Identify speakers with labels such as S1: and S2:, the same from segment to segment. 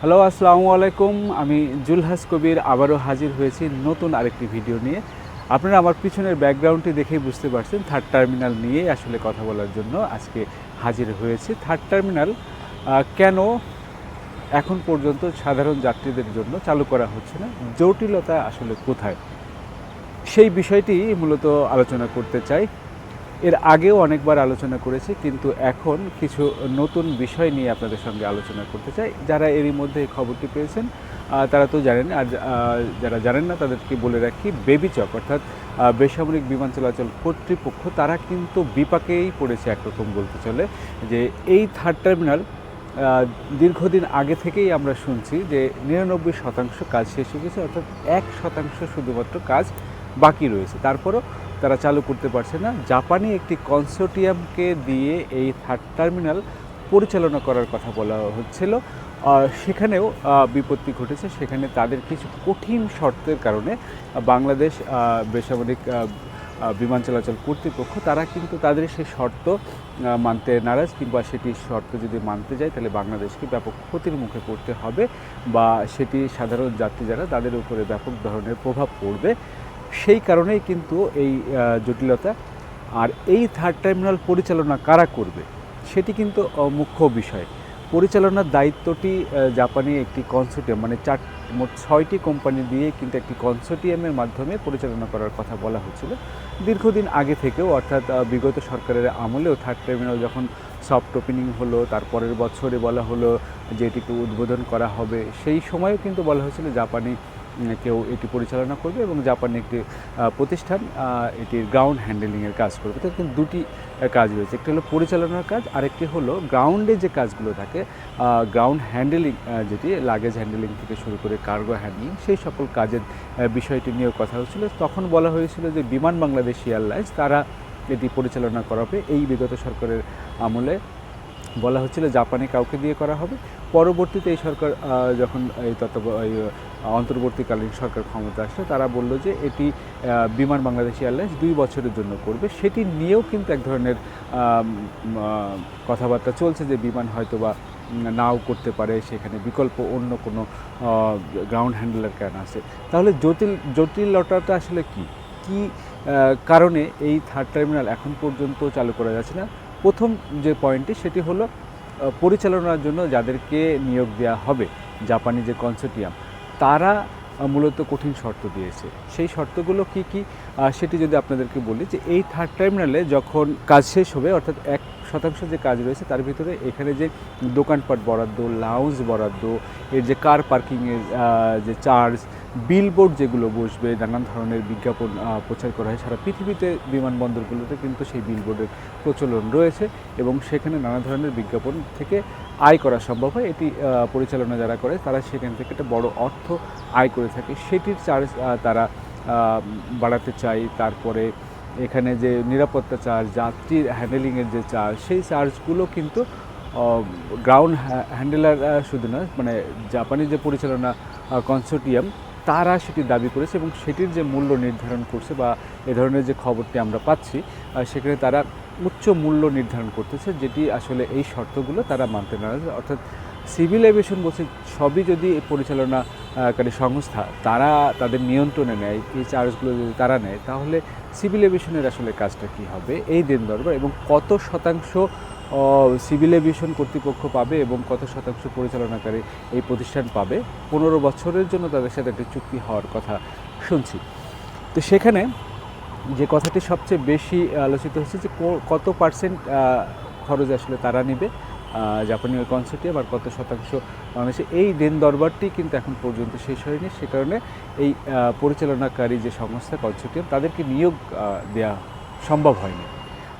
S1: Hello, আসসালামু আলাইকুম। আমি জুলহাস কবির আবারও হাজির হয়েছি নতুন আরেকটি ভিডিও নিয়ে। আপনারা আমার পিছনের ব্যাকগ্রাউন্ডটি দেখেই বুঝতে পারছেন, থার্ড টার্মিনাল নিয়ে আসলে কথা বলার জন্য আজকে হাজির হয়েছি। থার্ড টার্মিনাল কেন এখন পর্যন্ত সাধারণ যাত্রীদের জন্য চালু করা হচ্ছে না? জটিলতা আসলে কোথায়? সেই বিষয়টি মূলত আলোচনা করতে চাই। এর আগেও অনেকবার আলোচনা করেছি, কিন্তু এখন কিছু নতুন বিষয় নিয়ে আপনাদের সঙ্গে আলোচনা করতে চাই। যারা এরই মধ্যে এই খবরটি পেয়েছেন তারা তো জানেন আর যারা জানেন না তাদেরকে বলে রাখি, বেবি চক, অর্থাৎ বেসামরিক বিমান চলাচল কর্তৃপক্ষ, তারা কিন্তু বিপাকেই পড়েছে একরকম বলতে চলে, যে এই থার্ড টার্মিনাল দীর্ঘদিন আগে থেকেই আমরা শুনছি যে নিরানব্বই শতাংশ কাজ শেষ হয়ে গেছে, অর্থাৎ এক শতাংশ শুধুমাত্র কাজ বাকি রয়েছে। তারপরও তারা চালু করতে পারছে না। জাপানি একটি কনসোর্টিয়ামকে দিয়ে এই থার্ড টার্মিনাল পরিচালনা করার কথা বলা হচ্ছিল। সেখানেও বিপত্তি ঘটেছে। সেখানে তাদের কিছু কঠিন শর্তের কারণে বাংলাদেশ বেসামরিক বিমান চলাচল কর্তৃপক্ষ, তারা কিন্তু তাদের সেই শর্ত মানতে নারাজ কিংবা সেটি শর্ত যদি মানতে যায়, তাহলে বাংলাদেশকে ব্যাপক ক্ষতির মুখে পড়তে হবে বা সেটি সাধারণ যাত্রী যারা, তাদের উপরে ব্যাপক ধরনের প্রভাব পড়বে। সেই কারণেই কিন্তু এই জটিলতা। আর এই থার্ড টার্মিনাল পরিচালনা কারা করবে, সেটি কিন্তু মুখ্য বিষয়। পরিচালনার দায়িত্বটি জাপানি একটি কনসোর্টিয়াম মানে চার, মোট ছয়টি কোম্পানি দিয়ে কিন্তু একটি কনসোর্টিয়ামের মাধ্যমে পরিচালনা করার কথা বলা হচ্ছিল। দীর্ঘদিন আগে থেকেও, অর্থাৎ বিগত সরকারের আমলেও থার্ড টার্মিনাল যখন সফট ওপেনিং হলো তারপরের বছরে বলা হলো যে এটিকে উদ্বোধন করা হবে, সেই সময়ও কিন্তু বলা হয়েছিল জাপানি কেউ এটি পরিচালনা করবে এবং জাপানি একটি প্রতিষ্ঠান এটির গ্রাউন্ড হ্যান্ডেলিংয়ের কাজ করবে। তো কিন্তু দুটি কাজ রয়েছে। একটি হলো পরিচালনার কাজ, আরেকটি হলো গ্রাউন্ডে যে কাজগুলো থাকে গ্রাউন্ড হ্যান্ডেলিং যেটি লাগেজ হ্যান্ডেলিং থেকে শুরু করে কার্গো হ্যান্ডলিং সেই সকল কাজের বিষয়টি নিয়েও কথা হচ্ছিল তখন বলা হয়েছিল যে বিমান বাংলাদেশ এয়ারলাইন্স, তারা এটি পরিচালনা করাবে। এই বিগত সরকারের আমলে বলা হচ্ছিল জাপানে কাউকে দিয়ে করা হবে। পরবর্তীতে এই সরকার যখন এই তত্ত্ব অন্তর্বর্তীকালীন সরকার ক্ষমতা আসলো, তারা বলল যে এটি বিমান বাংলাদেশ এয়ারলাইন্স দুই বছরের জন্য করবে। সেটি নিয়েও কিন্তু এক ধরনের কথাবার্তা চলছে যে বিমান হয়তো বা নাও করতে পারে, সেখানে বিকল্প অন্য কোনো গ্রাউন্ড হ্যান্ডেলার কেন আছে? তাহলে জটিল, জটিলতাটা আসলে কি? কি কারণে এই থার্ড টার্মিনাল এখন পর্যন্ত চালু করা যাচ্ছে না? প্রথম যে পয়েন্টটি সেটি হলো পরিচালনার জন্য যাদেরকে নিয়োগ দেওয়া হবে জাপানি যে কনসোর্টিয়াম, তারা মূলত কঠিন শর্ত দিয়েছে। সেই শর্তগুলো কি কি? সেটি যদি আপনাদেরকে বলি যে এই থার্ড টার্মিনালে যখন কাজ শেষ হবে, অর্থাৎ এক শতাংশ যে কাজ রয়েছে, তার ভিতরে এখানে যে দোকানপাট বরাদ্দ লাউঞ্জ বরাদ্দ, এর যে কার পার্কিংয়ের যে চার্জ বিলবোর্ড যেগুলো বসবে, নানান ধরনের বিজ্ঞাপন প্রচার করা হয়, সারা পৃথিবীতে বিমানবন্দরগুলোতে কিন্তু সেই বিলবোর্ডের প্রচলন রয়েছে এবং সেখানে নানা ধরনের বিজ্ঞাপন থেকে আয় করা সম্ভব হয়। এটি পরিচালনা যারা করে, তারা সেখান থেকে একটা বড় অর্থ আয় করে থাকে। সেটির চার্জ তারা বাড়াতে চায়। তারপরে এখানে যে নিরাপত্তা চার্জ যাত্রীর হ্যান্ডেলিংয়ের যে চার্জ সেই চার্জগুলো কিন্তু গ্রাউন্ড হ্যান্ডেলার শুধু না মানে জাপানি যে পরিচালনা কনসোর্টিয়াম তারা সেটি দাবি করেছে এবং সেটির যে মূল্য নির্ধারণ করছে বা এ ধরনের যে খবরটি আমরা পাচ্ছি সেখানে তারা উচ্চ মূল্য নির্ধারণ করতেছে, যেটি আসলে এই শর্তগুলো তারা মানতে নারাজ। অর্থাৎ সিভিল এভিয়েশন বলছে, সবই যদি পরিচালনাকারী সংস্থা, তারা তাদের নিয়ন্ত্রণে নেয়, এই চার্জগুলো যদি তারা নেয়, তাহলে সিভিল এভিয়েশনের আসলে কাজটা কী হবে? এই দিন দরবার এবং কত শতাংশ সিভিল এভিয়েশন কর্তৃপক্ষ পাবে এবং কত শতাংশ পরিচালনাকারী এই প্রতিষ্ঠান পাবে? পনেরো বছরের জন্য তাদের সাথে একটি চুক্তি হওয়ার কথা শুনছি। তো সেখানে যে কথাটি সবচেয়ে বেশি আলোচিত হচ্ছে যে কত পার্সেন্ট খরচ আসলে তারা নেবে? জাপানি ওই কনসোর্টিয়াম আর কত শতাংশ বাংলাদেশে? এই দেন দরবারটি কিন্তু এখন পর্যন্ত শেষ হয়নি। সে কারণে এই পরিচালনাকারী যে সংস্থা কনসোর্টিয়াম তাদেরকে নিয়োগ দেওয়া সম্ভব হয়নি।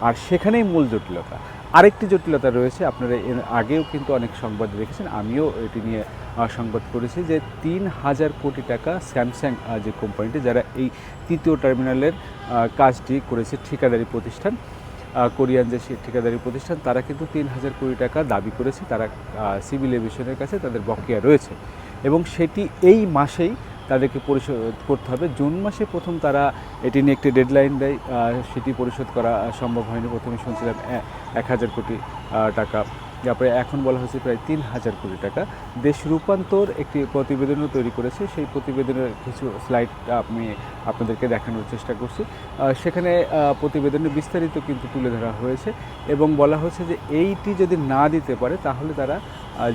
S1: আর সেখানেই মূল জটিলতা। আরেকটি জটিলতা রয়েছে, আপনারা এর আগেও কিন্তু অনেক সংবাদ দেখেছেন, আমিও এটি নিয়ে সংবাদ করেছি যে তিন হাজার কোটি টাকা স্যামসাং যে কোম্পানিটি যারা এই তৃতীয় টার্মিনালের কাজটি করেছে ঠিকাদারি প্রতিষ্ঠান কোরিয়ান যে ঠিকাদারি প্রতিষ্ঠান তারা কিন্তু তিন হাজার কোটি টাকা দাবি করেছে। তারা সিভিল এভিয়েশনের কাছে তাদের বকেয়া রয়েছে। এবং সেটি এই মাসেই তাদেরকে পরিশোধ করতে হবে। জুন মাসে প্রথম তারা এটি নিয়ে একটি ডেডলাইন দেয়। সেটি পরিশোধ করা সম্ভব হয়নি। প্রথমে শুনছিলাম এক হাজার কোটি আহ, টাকা তারপরে এখন বলা হয়েছে প্রায় তিন হাজার কোটি টাকা। দেশ রূপান্তর একটি প্রতিবেদনও তৈরি করেছে। সেই প্রতিবেদনের কিছু স্লাইড আমি আপনাদেরকে দেখানোর চেষ্টা করছি। সেখানে প্রতিবেদনে বিস্তারিত কিন্তু তুলে ধরা হয়েছে এবং বলা হচ্ছে যে এইটি যদি না দিতে পারে, তাহলে তারা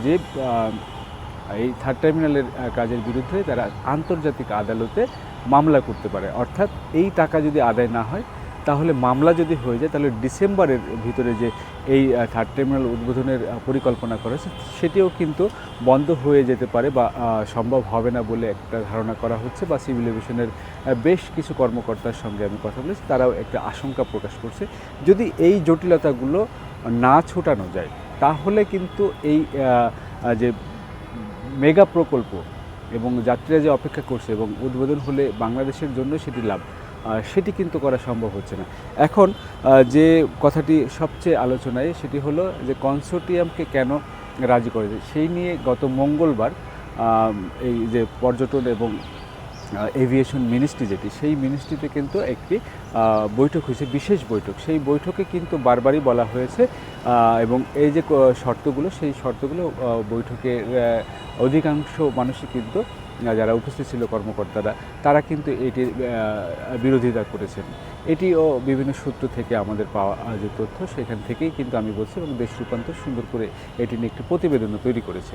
S1: যে এই থার্ড টার্মিনালের কাজের বিরুদ্ধে তারা আন্তর্জাতিক আদালতে মামলা করতে পারে। অর্থাৎ এই টাকা যদি আদায় না হয় তাহলে মামলা যদি হয়ে যায়, তাহলে ডিসেম্বরের ভিতরে যে এই থার্ড টার্মিনাল উদ্বোধনের পরিকল্পনা করা হয়েছে সেটিও কিন্তু বন্ধ হয়ে যেতে পারে বা সম্ভব হবে না বলে একটা ধারণা করা হচ্ছে বা সিভিল এভিয়েশনের বেশ কিছু কর্মকর্তার সঙ্গে আমি কথা বলেছি, তারাও একটা আশঙ্কা প্রকাশ করছে। যদি এই জটিলতাগুলো না ছোটানো যায়, তাহলে কিন্তু এই যে মেগা প্রকল্প এবং যাত্রীরা যে অপেক্ষা করছে এবং উদ্বোধন হলে বাংলাদেশের জন্য সেটি লাভ সেটি কিন্তু করা সম্ভব হচ্ছে না। এখন যে কথাটি সবচেয়ে আলোচনায় সেটি হলো যে কনসোর্টিয়ামকে কেন রাজি করে সেই নিয়ে গত মঙ্গলবার এই যে পর্যটন এবং এভিয়েশন মিনিস্ট্রি যেটি, সেই মিনিস্ট্রিতে কিন্তু একটি বৈঠক হয়েছে, বিশেষ বৈঠক। সেই বৈঠকে কিন্তু বারবারই বলা হয়েছে এবং এই যে শর্তগুলো, সেই শর্তগুলো বৈঠকের অধিকাংশ মানুষই কিন্তু যারা উপস্থিত ছিল কর্মকর্তারা, তারা কিন্তু এটির বিরোধিতা করেছেন। এটিও বিভিন্ন সূত্র থেকে আমাদের পাওয়া যে তথ্য, সেখান থেকেই কিন্তু আমি বলছি এবং দেশ রূপান্তর সুন্দর করে এটি নিয়ে একটি প্রতিবেদনও তৈরি করেছে।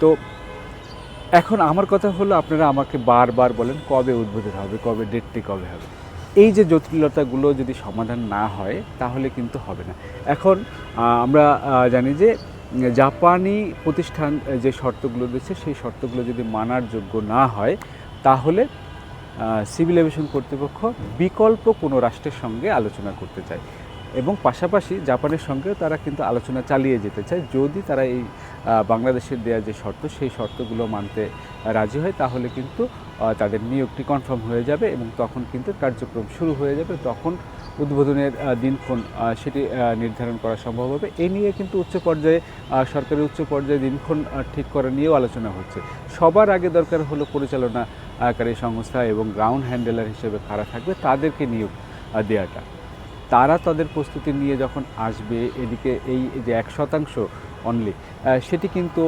S1: তো এখন আমার কথা হলো, আপনারা আমাকে বারবার বলেন কবে উদ্বোধন হবে, কবে ডেটটি কবে হবে। এই যে জটিলতাগুলো যদি সমাধান না হয়, তাহলে কিন্তু হবে না। এখন আমরা জানি যে জাপানি প্রতিষ্ঠান যে শর্তগুলো দিচ্ছে, সেই শর্তগুলো যদি মানার যোগ্য না হয়, তাহলে সিভিল এভিয়েশন কর্তৃপক্ষ বিকল্প কোনো রাষ্ট্রের সঙ্গে আলোচনা করতে চায়। এবং পাশাপাশি জাপানের সঙ্গেও তারা কিন্তু আলোচনা চালিয়ে যেতে চায়। যদি তারা এই বাংলাদেশের দেওয়া যে শর্ত, সেই শর্তগুলো মানতে রাজি হয়, তাহলে কিন্তু তাদের নিয়োগটি কনফার্ম হয়ে যাবে এবং তখন কিন্তু কার্যক্রম শুরু হয়ে যাবে। তখন উদ্বোধনের দিনক্ষণ সেটি নির্ধারণ করা সম্ভব হবে। এ নিয়ে কিন্তু উচ্চ পর্যায়ে সরকারি উচ্চ পর্যায়ে দিনক্ষণ ঠিক করা নিয়েও আলোচনা হচ্ছে। সবার আগে দরকার হলো পরিচালনাকারী সংস্থা এবং গ্রাউন্ড হ্যান্ডেলার হিসেবে খাড়া থাকবে, তাদেরকে নিয়োগ দেওয়াটা তারা তাদের প্রস্তুতি নিয়ে যখন আসবে, এদিকে এই যে এক শতাংশ অনলি সেটি কিন্তু,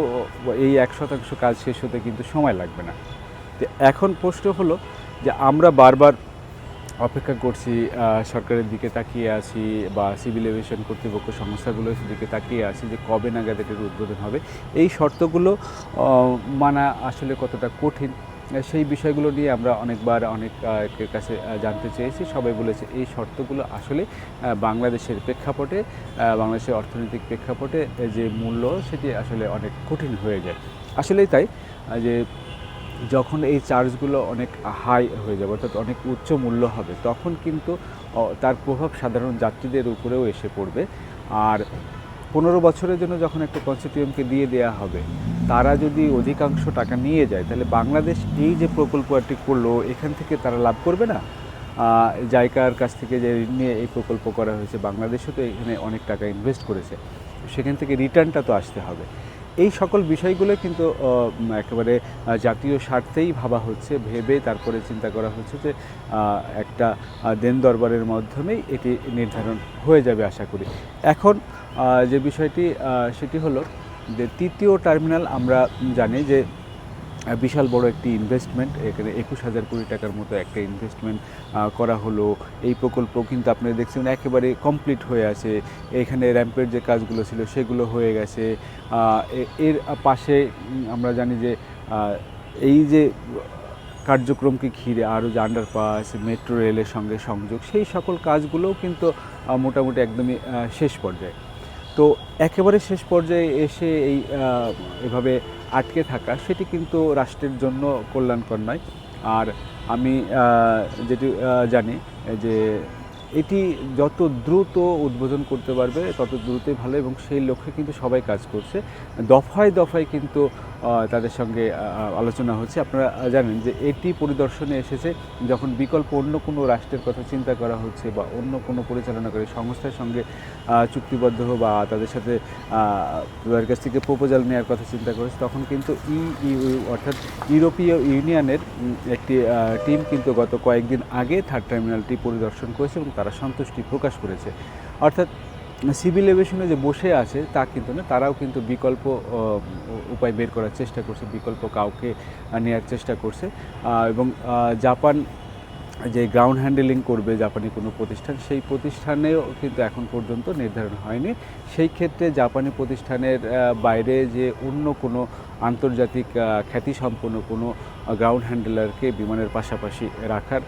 S1: এই এক শতাংশ কাজ শেষ হতে কিন্তু সময় লাগবে না। তো এখন প্রশ্ন হলো যে আমরা বারবার অপেক্ষা করছি সরকারের দিকে তাকিয়ে আছি বা সিভিল এভিয়েশন কর্তৃপক্ষ সংস্থাগুলোর দিকে তাকিয়ে আছি যে কবে নাগাদ এটির উদ্বোধন হবে। এই শর্তগুলো মানা আসলে কতটা কঠিন সেই বিষয়গুলো নিয়ে আমরা অনেকবার অনেক আহ, এর কাছে জানতে চেয়েছি। সবাই বলেছে এই শর্তগুলো আসলে বাংলাদেশের প্রেক্ষাপটে বাংলাদেশের অর্থনৈতিক প্রেক্ষাপটে যে মূল্য সেটি আসলে অনেক কঠিন হয়ে যায়। আসলেই তাই যে যখন এই চার্জগুলো অনেক হাই হয়ে যাবে অর্থাৎ অনেক উচ্চ মূল্য হবে তখন কিন্তু তার প্রভাব সাধারণ যাত্রীদের উপরেও এসে পড়বে। আর পনেরো বছরের জন্য যখন একটা কনস্টিটিউমকে দিয়ে দেওয়া হবে তারা যদি অধিকাংশ টাকা নিয়ে যায় তাহলে বাংলাদেশ এই যে প্রকল্প প্রকল্পটি করল এখান থেকে তারা লাভ করবে না? আহ, জাইকার কাছ থেকে যে ঋণ নিয়ে এই প্রকল্প করা হয়েছে বাংলাদেশও তো এখানে অনেক টাকা ইনভেস্ট করেছে সেখান থেকে রিটার্নটা তো আসতে হবে। এই সকল বিষয়গুলো কিন্তু একেবারে জাতীয় স্বার্থেই ভাবা হচ্ছে, ভেবে তারপরে চিন্তা করা হচ্ছে যে একটা দেন দরবারের মাধ্যমেই এটি নির্ধারণ হয়ে যাবে আশা করি। এখন যে বিষয়টি সেটি হলো যে, তৃতীয় টার্মিনাল আমরা জানি যে বিশাল বড় একটি ইনভেস্টমেন্ট এখানে একুশ হাজার কোটি টাকার মতো একটা ইনভেস্টমেন্ট করা হলো। এই প্রকল্প কিন্তু আপনারা দেখছেন একেবারে কমপ্লিট হয়ে আছে। এখানে র্যাম্পের যে কাজগুলো ছিল সেগুলো হয়ে গেছে। এর পাশে আমরা জানি যে এই যে কার্যক্রমকে ঘিরে আরও যে আন্ডারপাস মেট্রো রেলের সঙ্গে সংযোগ, সেই সকল কাজগুলোও কিন্তু মোটামুটি একদমই শেষ পর্যায়ে। তো একেবারে শেষ পর্যায়ে এসে এই এভাবে আটকে থাকা, সেটি কিন্তু রাষ্ট্রের জন্য কল্যাণকর নয়। আর আমি যেটি জানি যে এটি যত দ্রুত উদ্বোধন করতে পারবে, তত দ্রুতই ভালো এবং সেই লক্ষ্যে কিন্তু সবাই কাজ করছে। দফায় দফায় কিন্তু তাদের সঙ্গে আলোচনা হচ্ছে। আপনারা জানেন যে এটি পরিদর্শনে এসেছে যখন বিকল্প অন্য কোনো রাষ্ট্রের কথা চিন্তা করা হচ্ছে বা অন্য কোনো পরিচালনাকারী সংস্থার সঙ্গে চুক্তিবদ্ধ বা তাদের সাথে তাদের কাছ থেকে প্রপোজাল নেওয়ার কথা চিন্তা করেছে, তখন কিন্তু ইইউ অর্থাৎ ইউরোপীয় ইউনিয়নের একটি টিম কিন্তু গত কয়েকদিন আগে থার্ড টার্মিনালটি পরিদর্শন করেছে এবং তারা সন্তুষ্টি প্রকাশ করেছে। অর্থাৎ সিভিল এভিয়েশনে যে বসে আছে, তা কিন্তু না, তারাও কিন্তু বিকল্প উপায় বের করার চেষ্টা করছে, বিকল্প কাউকে নেওয়ার চেষ্টা করছে। এবং জাপান যে গ্রাউন্ড হ্যান্ডেলিং করবে জাপানি কোনো প্রতিষ্ঠান, সেই প্রতিষ্ঠানেও কিন্তু এখন পর্যন্ত নির্ধারণ হয়নি। সেই ক্ষেত্রে জাপানি প্রতিষ্ঠানের বাইরে যে অন্য কোনো আন্তর্জাতিক খ্যাতিসম্পন্ন কোনো গ্রাউন্ড হ্যান্ডেলারকে বিমানের পাশাপাশি রাখার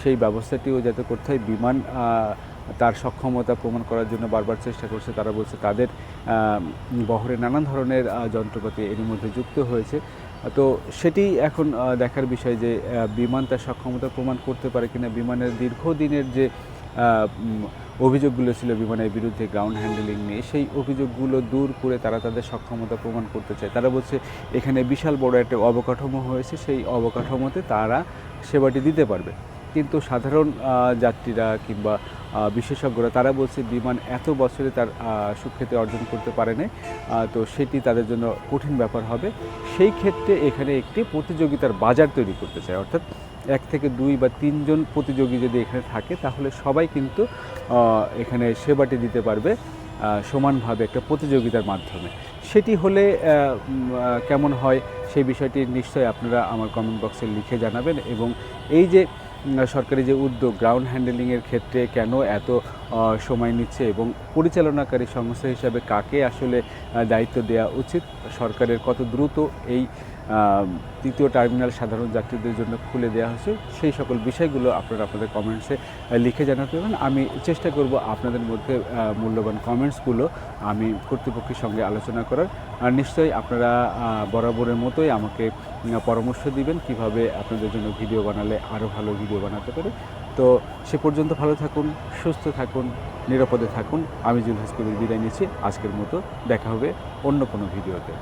S1: সেই ব্যবস্থাটিও যাতে করতে হয়। বিমান তার সক্ষমতা প্রমাণ করার জন্য বারবার চেষ্টা করছে। তারা বলছে তাদের বহরে নানান ধরনের যন্ত্রপাতি এর মধ্যে যুক্ত হয়েছে। তো সেটি এখন দেখার বিষয় যে বিমান তার সক্ষমতা প্রমাণ করতে পারে কিনা, বিমানের দীর্ঘদিনের যে অভিযোগগুলো ছিল বিমানের বিরুদ্ধে গ্রাউন্ড হ্যান্ডেলিং নিয়ে, সেই অভিযোগগুলো দূর করে তারা তাদের সক্ষমতা প্রমাণ করতে চায়। তারা বলছে এখানে বিশাল বড় একটা অবকাঠামো হয়েছে, সেই অবকাঠামোতে তারা সেবাটি দিতে পারবে। কিন্তু সাধারণ যাত্রীরা কিংবা বিশেষজ্ঞরা, তারা বলছে বিমান এত বছরে তার সুখ্যাতি অর্জন করতে পারে নাই তো সেটি তাদের জন্য কঠিন ব্যাপার হবে। সেই ক্ষেত্রে এখানে একটি প্রতিযোগিতার বাজার তৈরি করতে চায়, অর্থাৎ এক থেকে দুই বা তিনজন প্রতিযোগী যদি এখানে থাকে, তাহলে সবাই কিন্তু এখানে সেবাটি দিতে পারবে সমানভাবে একটা প্রতিযোগিতার মাধ্যমে। সেটি হলে কেমন হয় সেই বিষয়টি নিশ্চয়ই আপনারা আমার কমেন্ট বক্সে লিখে জানাবেন এবং এই যে সরকারি যে উদ্যোগ গ্রাউন্ড হ্যান্ডেলিংয়ের ক্ষেত্রে কেন এত সময় নিচ্ছে এবং পরিচালনাকারী সংস্থা হিসাবে কাকে আসলে দায়িত্ব দেওয়া উচিত? সরকারের কত দ্রুত এই তৃতীয় টার্মিনাল সাধারণ যাত্রীদের জন্য খুলে দেওয়া হয়েছে। সেই সকল বিষয়গুলো আপনারা আপনাদের কমেন্টসে লিখে জানাতে পারেন। আমি চেষ্টা করব আপনাদের মধ্যে মূল্যবান কমেন্টসগুলো আমি কর্তৃপক্ষের সঙ্গে আলোচনা করার। আর নিশ্চয়ই আপনারা বরাবরের মতোই আমাকে পরামর্শ দিবেন কীভাবে আপনাদের জন্য ভিডিও বানালে আরও ভালো ভিডিও বানাতে পারে। তো সে পর্যন্ত ভালো থাকুন, সুস্থ থাকুন, নিরাপদে থাকুন। আমি জুলহাস কবির বিদায় নিচ্ছি। আজকের মতো দেখা হবে অন্য কোনো ভিডিওতে।